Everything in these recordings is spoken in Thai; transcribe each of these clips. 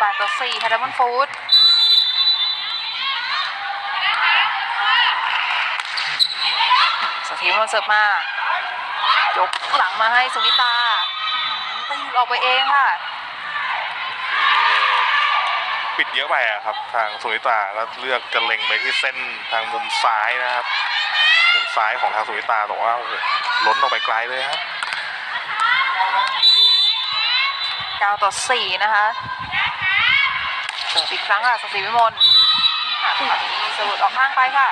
18ต่อ4ค่ะดัมเบิลฟูดสถีมนเสิร์ฟมายกหลังมาให้สุนิตาตีหลุดออกไปเองค่ะ ปิดเยอะไปอะครับ ทางสุนิตาแล้วเลือกจะเล็งไปที่เส้นทางมุมซ้ายนะครับ มุมซ้ายของทางสุนิตาแต่ว่าโอ้โหล้นออกไปไกลเลยครับ9ต่อ4นะคะ เสิร์ฟอีกครั้งค่ะสศิวิมลอะตอนนี้สรุดออกข้างไปค่ะ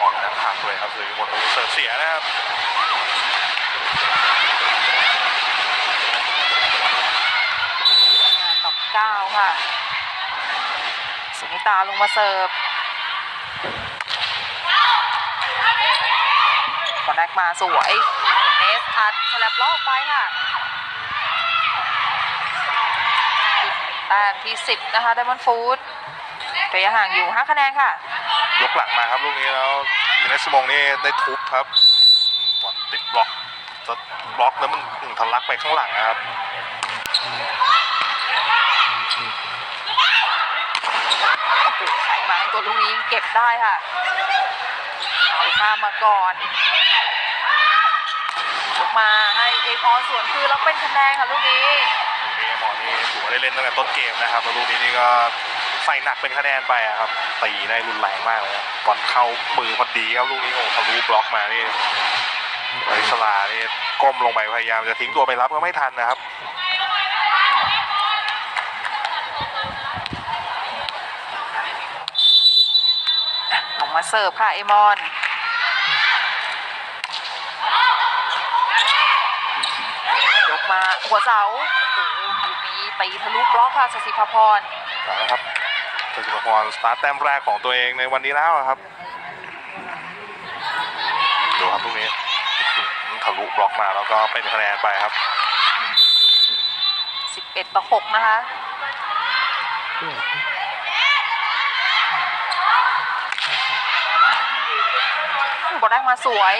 ออกด้านทางเลยครับสุนิมนเสิร์ฟเสียนะครับต่อ9ค่ะสุนิตาลงมาเสิร์ฟบอลแรกมาสวยเนสอัดสลับลอกไปค่ะ แต้มที่ 10 นะคะไดมอนด์ฟูดระยะห่างอยู่ 5 คะแนนค่ะ ยกหลังมาครับลูกนี้แล้วยูเนสมงนี่ได้ทุบครับอืมบอลติดบล็อกจะบล็อกแล้วมันอืมทะลักไปข้างหลังนะครับโอ้โหใส่มาให้ตัวลูกนี้เก็บได้ค่ะเอาข้ามมาก่อนยกมาให้เอฟออนสวนคือแล้วเป็นคะแนนค่ะลูกนี้เอ มอนนี่ถือว่าได้เล่นตั้งแต่ต้นเกมนะครับแล้วลูกนี้นี่ก็ใส่หนักเป็นคะแนนไปครับตีได้รุนแรงมากเลยบอลเข้ามือพอดีครับลูกนี้โอ้ทะลุบล็อกมานี่บริสลานี่ก้มลงไปพยายามจะทิ้งตัวไปรับก็ไม่ทันนะครับลงมาเสิร์ฟค่ะเอมอน ยก มาหัวเสาโอ้โหลูกนี้ตีทะลุบล็อกค่ะสสิภพรเอาละครับจตุพรสตาร์ทแต้มแรกของตัวเองในวันนี้แล้วอะครับ ดูครับลูกนี้อื้อหือทะลุบล็อกมาแล้วก็เป็นคะแนนไปครับ 11ต่อ6นะคะบอลแรกมาสวย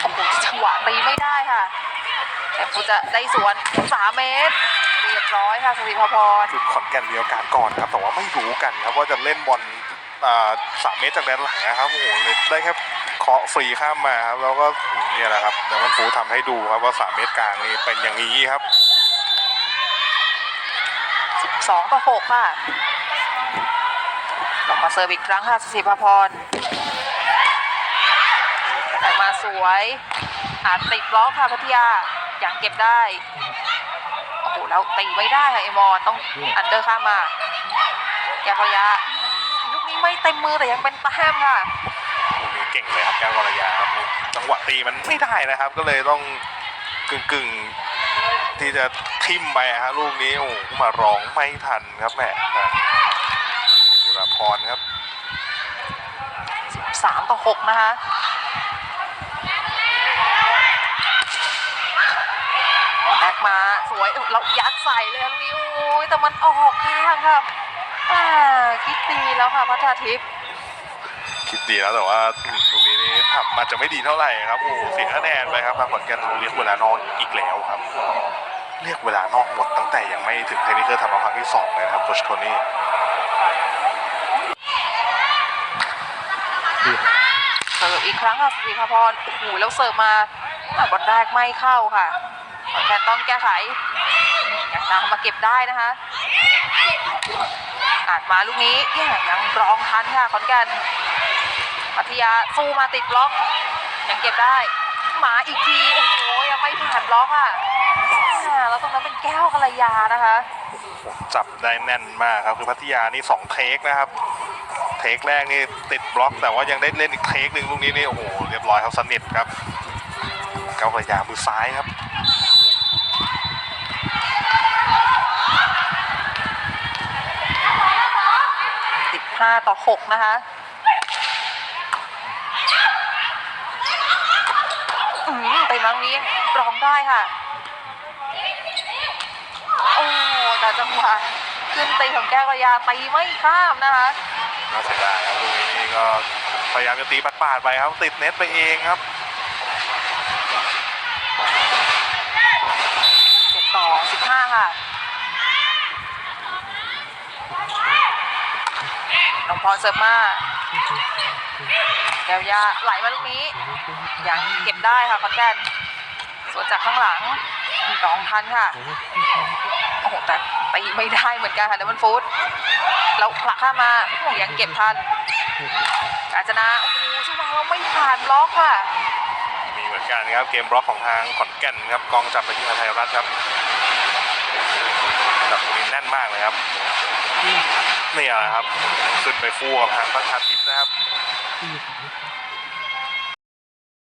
โอ้โหจังหวะตีไม่ได้ค่ะแต่ฟูจะได้สวน3เมตร เรียบร้อยค่ะสสิภพรคือขอนแก่นมีโอกาสก่อนครับแต่ว่าไม่รู้กันครับว่าจะเล่นบอลอ่าสามเมตรจากแดนหลังนะครับโอ้โหเลยได้แค่เคาะฟรีข้ามมาครับแล้วก็เนี่ยแหละครับเดี๋ยวมันฟูทำให้ดูครับว่าสามเมตรกลางนี่เป็นอย่างนี้ครับ12ต่อ6ค่ะลงมาเสิร์ฟอีกครั้งค่ะสสิภพร ได้มาสวยอาจติดบล็อกค่ะพัทยายังเก็บได้โอ้โหแล้วตีไม่ได้ค่ะเอมอนต้องอันเดอร์ข้ามมาแกพระยาลูกนี้ไม่เต็มมือแต่ยังเป็นแต้มค่ะลูกนี้เก่งเลยครับแก้วกรยาครับจังหวะตีมันไม่ได้นะครับ ก็เลยต้องกึ่งกึ่งๆที่จะทิมไปอะฮะลูกนี้โอ้โหมาร้องไม่ทันครับแหมจุฬาพรครับ3ต่อ6นะคะ แบก มาสวยเรายัดใส่เลยลูกนี้โอ้ยแต่มันออกข้างค่ะอ่าคิดดีแล้วค่ะพัททิพย์คิดดีแล้วแต่ว่าอืมลูกนี้นี่ทำมันจะไม่ดีเท่าไหร่ครับโอ้โหเสียคะแนนไปครับทางขอนแก่นเรียกเวลานอกอีกแล้วครับ เรียกเวลานอกหมดตั้งแต่ยังไม่ถึงเทคนิคเกอร์ทำมาครั้งที่สองเลยนะครับโคชโทนี่เสิร์ฟอีกครั้งค่ะสุริภพรโอ้โหแล้วเสิร์ฟมาอะบอลแรกไม่เข้าค่ะขอน แก่ต้องแก้ไขอยากตามมาเก็บได้นะคะอาจมาลูกนี้ยังรองทันค่ะขอนแก่นพัทยาสู้มาติดบล็อก ยังเก็บได้ หมาอีกที โอ้โหยังไม่ผ่านบล็อกค่ะแล้วตรงนั้นเป็นแก้วกัลยานะคะ จับได้แน่นมากครับ คือพัทยานี่สองเทคนะครับ เทคแรกนี่ติดบล็อก แต่ว่ายังได้เล่นอีกเทคหนึ่งลูกนี้นี่โอ้โหเรียบร้อยครับสนิทครับ แก้วกระยามือซ้ายครับ 5 ต่อ 6 นะคะอืมไปมังนี้รองได้ค่ะ โอ้แต่จังหวะขึ้นตีของแก้วกระยาตีไม่ข้ามนะคะน่าเสียดายครับลูกนี้นี่ก็พยายามจะตีปาดๆไปครับ ติดเน็ตไปเองครับ 7 ต่อ 15 ค่ะ รเซิร์ฟมาแก้วยาไหลมาลูกนี้ยังเก็บได้ค่ะคอนแกนส่วนจากข้างหลังสองทันค่ะ โอ้โห แต่ตีไม่ได้เหมือนกันค่ะเดมันฟูดแล้วผลักข้ามาโอ้ยังเก็บทัน กาญจนา โอ้โหช่วงวางเราไม่ผ่านบล็อกค่ะ มีเหมือนกันครับ เกมบล็อกของทางขอนแก่นครับ กองจับไปที่ไทยรัฐครับ จับตรงนี้แน่นมากเลยครับเนี่ยแหละครับ ขึ้นไปฟูกับทางประชาธิปนะครับ